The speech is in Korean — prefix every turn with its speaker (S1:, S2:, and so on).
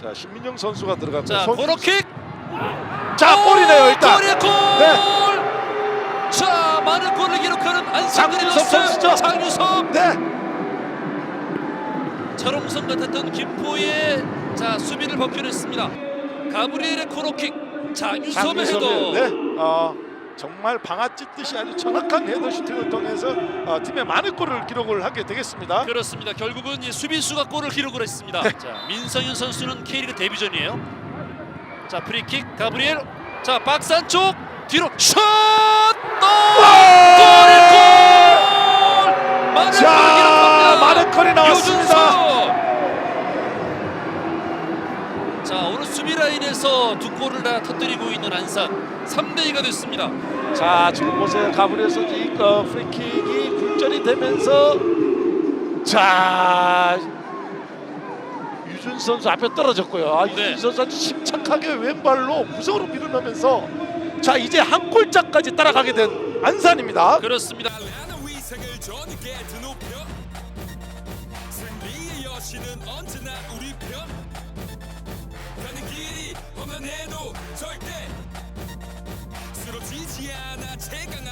S1: 자 신민영 선수가 들어갔고
S2: 자
S1: 손-
S2: 코너킥.
S1: 자 골이네요 일단.
S2: 골이에요 골.
S1: 네.
S2: 자 많은 골을 기록하는
S1: 장유섭 선수죠.
S2: 장유섭.
S1: 네.
S2: 철옹성 같았던 김포의 자 수비를 벗겨냈습니다. 가브리엘의 코너킥. 장유섭의 헤더.
S1: 장유섭의 네. 어, 정말 방아 찢듯이 아주 정확한 헤더 슈팅을 통해서 어, 팀의 많은 골을 기록을 하게 되겠습니다.
S2: 그렇습니다. 결국은 이 수비수가 골을 기록을 했습니다.
S1: 네.
S2: 자 민성윤 선수는 K리그 데뷔전이에요. 자 프리킥 가브리엘. 자 박스 안쪽 뒤로 슛! 또 골이 골! 많은
S1: 자. 많은 골이 나왔습니다.
S2: 유준서. 자 오늘 수비 라인에서 두 골을 다 터뜨리고 있는 안산 3대 2가 됐습니다.
S1: 자 지금 보세요 가브리엘 선수 이 어, 프리킥이 굴절이 되면서 자 유준 선수 앞에 떨어졌고요. 아,
S2: 네.
S1: 유준 선수 아주 침착하게 왼발로 구석으로 밀어넣으면서 자 이제 한 골짜까지 따라가게 된 안산입니다.
S2: 그렇습니다.
S3: 승리의 여신은 언제나 우리 편 길이 험한해도 절대 쓰러지지 않아 최강한